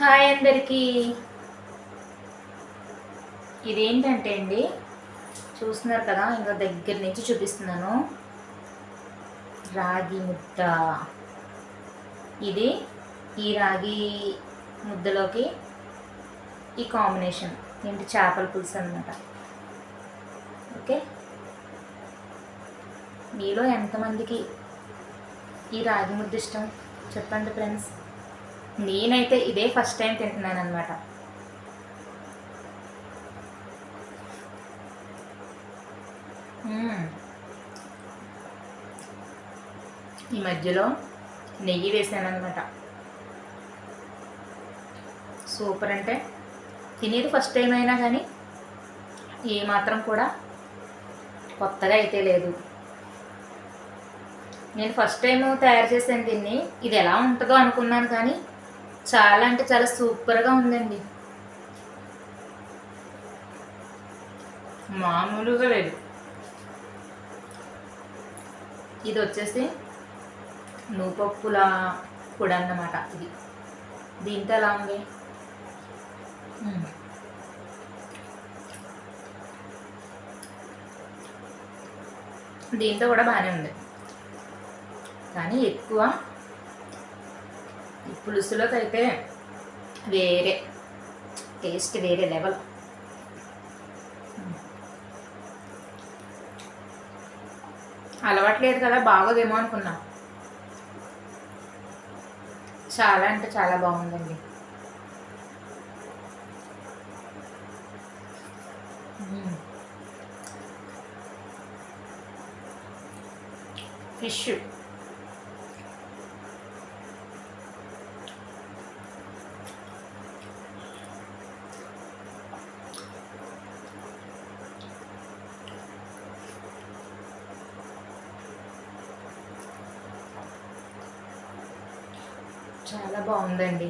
Hi అందరికీ. ఇదేంటంటే అండి చూస్తున్నారు కదా ఇంకా దగ్గర నుంచి చూపిస్తున్నాను. రాగి ముద్ద. ఇది ఈ రాగి ముద్దలోకి ఈ కాంబినేషన్ ఏంటి చేపల పులుసు అనమాట ఓకే? మీలో ఎంతమందికి ఈ రాగి ముద్ద ఇష్టం? చెప్పండి ఫ్రెండ్స్. నేనైతే ఇదే ఫస్ట్ టైం తింటున్నాను అనమాట ఈ మధ్యలో నెయ్యి వేసాను అనమాట సూపర్ అంటే తినేది ఫస్ట్ టైం అయినా కానీ ఏమాత్రం కూడా కొత్తగా అయితే లేదు. నేను ఫస్ట్ టైం తయారు చేశాను దీన్ని ఇది ఎలా ఉంటుందో అనుకున్నాను కానీ చాలా అంటే చాలా సూపర్గా ఉందండి. మామూలుగా లేదు. ఇది వచ్చేసి నువ్వుపప్పుల పొడి అన్నమాట ఇది. దీంతో ఎలా ఉంది. దీంతో కూడా బాగానే ఉంది. కానీ ఎక్కువ పులుసులోకైతే పులుసులోకి అయితే వేరే టేస్ట్ వేరే లెవెల్. అలవాట్లేదు కదా బాగోదేమో అనుకున్నా. చాలా అంటే చాలా బాగుందండి. ఫిష్. చాలా బాగుందండి.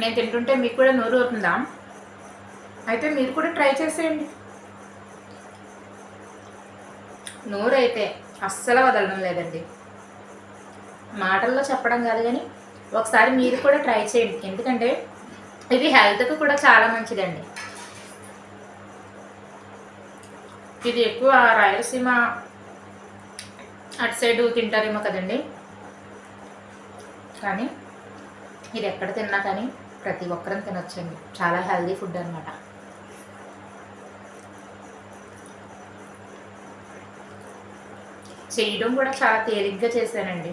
నేను తింటుంటే మీకు కూడా నోరు అవుతుందా అయితే మీరు కూడా ట్రై చేసేయండి. నోరు అయితే అస్సలు వదలడం లేదండి. మాటల్లో చెప్పడం కాదు కానీ ఒకసారి మీరు కూడా ట్రై చేయండి. ఎందుకంటే ఇది హెల్త్కి కూడా చాలా మంచిదండి. ఇది ఎక్కువ రాయలసీమ అటు సైడ్ తింటారేమో కదండి. కానీ ఇది ఎక్కడ తిన్నా కానీ ప్రతి ఒక్కరం తినొచ్చండి. చాలా హెల్దీ ఫుడ్ అనమాట చేయడం కూడా చాలా తేలిగ్గా చేశానండి.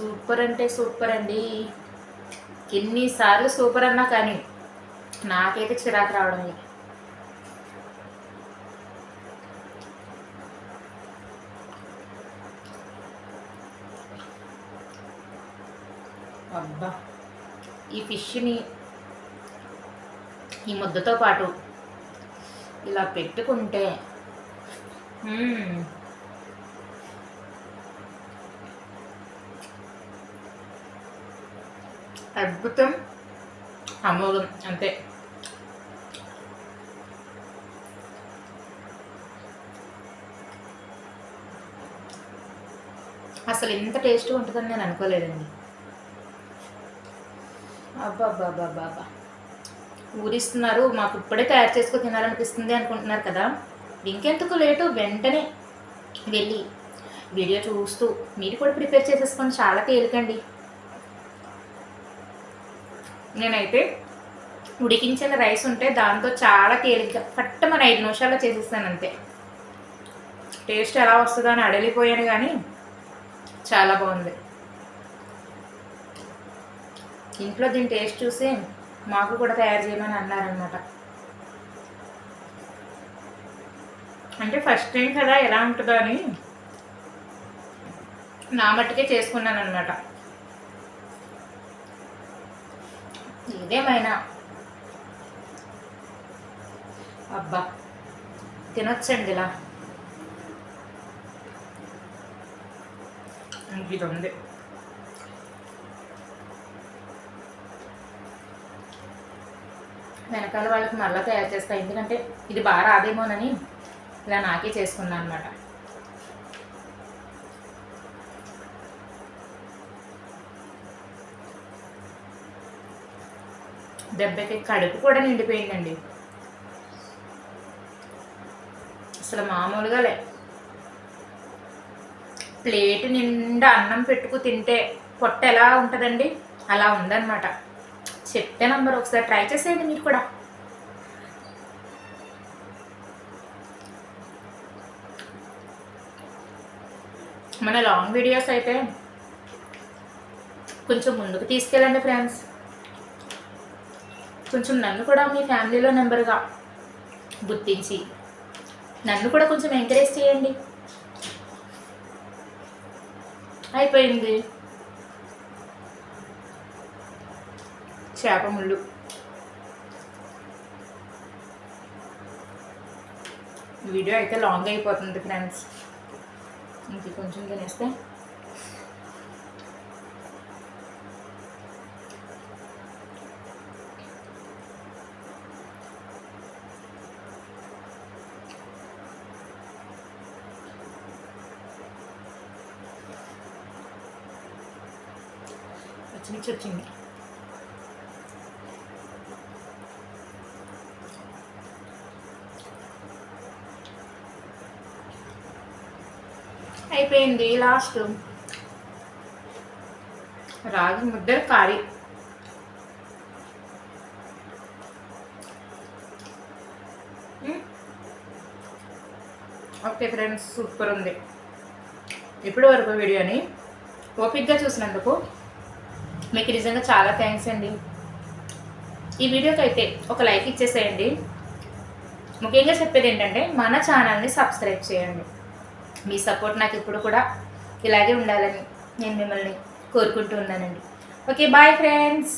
సూపర్ అంటే సూపర్ అండి. ఎన్నిసార్లు సూపర్ అన్నా కానీ నాకైతే చిరాకు రావడం లేదు. అబ్బా. ఈ ఫిష్ని ఈ ముద్దతో పాటు ఇలా పెట్టుకుంటే అద్భుతం. అమోఘం అంతే. అసలు ఇంత టేస్ట్ ఉంటుందని నేను అనుకోలేదండి. అబ్బాబ్బాబ్బాబ్బా ఊరిస్తున్నారు మాకు ఇప్పుడే తయారు చేసుకొని తినాలనిపిస్తుంది అనుకుంటున్నారు కదా. ఇంకెందుకు లేటు వెంటనే వెళ్ళి వీడియో చూస్తూ మీరు కూడా ప్రిపేర్ చేసేసుకొని చాలా తేలికండి. నేనైతే ఉడికించిన రైస్ ఉంటే దాంతో చాలా తేలిగ్గా పట్ట మన ఐదు నిమిషాల్లో చేసేస్తాను అంతే. టేస్ట్ ఎలా వస్తుందో అని అడలిపోయాను కానీ చాలా బాగుంది. ఇంట్లో దీని టేస్ట్ చూసి మాకు కూడా తయారు చేయమని అన్నారనమాట అంటే ఫస్ట్ టైం కదా ఎలా ఉంటుందో అని నా మట్టుకే చేసుకున్నాను అనమాట ఏదేమైనా. అబ్బా తినొచ్చండి ఇలా ఇది ఉంది వెనకాల వాళ్ళకి మళ్ళీ తయారు చేస్తాయి ఎందుకంటే ఇది బాగా రాదేమోనని ఇలా నాకే చేసుకున్నాను అనమాట దెబ్బకి కడుపు కూడా నిండిపోయిందండి. అసలు మామూలుగా లే. ప్లేట్ నిండా అన్నం పెట్టుకు తింటే పొట్ట ఎలా ఉంటుందండి? అలా ఉందన్నమాట. చెప్పే నంబర్ ఒకసారి ట్రై చేసేయండి మీరు కూడా. మన లాంగ్ వీడియోస్ అయితే కొంచెం ముందుకు తీసుకెళ్ళండి ఫ్రెండ్స్. కొంచెం నన్ను కూడా మీ ఫ్యామిలీలో నెంబర్గా గుర్తించి నన్ను కూడా కొంచెం ఎంకరేజ్ చేయండి. అయిపోయింది. చేప ముళ్ళు. వీడియో అయితే లాంగ్ అయిపోతుంది ఫ్రెండ్స్. ఇంక కొంచెం తినేస్తే పచ్చిమిర్చి వచ్చింది అయిపోయింది లాస్ట్. రాగి ముద్ద కారీ. ఓకే ఫ్రెండ్స్ సూపర్ ఉంది. ఇప్పటి వరకు వీడియోని ఓపిక్గా చూసినందుకు మీకు నిజంగా చాలా థ్యాంక్స్ అండి. ఈ వీడియోకి అయితే ఒక లైక్ ఇచ్చేసేయండి. ముఖ్యంగా చెప్పేది ఏంటంటే మన ఛానల్ని సబ్స్క్రైబ్ చేయండి. మీ సపోర్ట్ నాకు ఇప్పుడు కూడా ఇలాగే ఉండాలని నేను మిమ్మల్ని కోరుకుంటూ ఉన్నానండి. Okay bye friends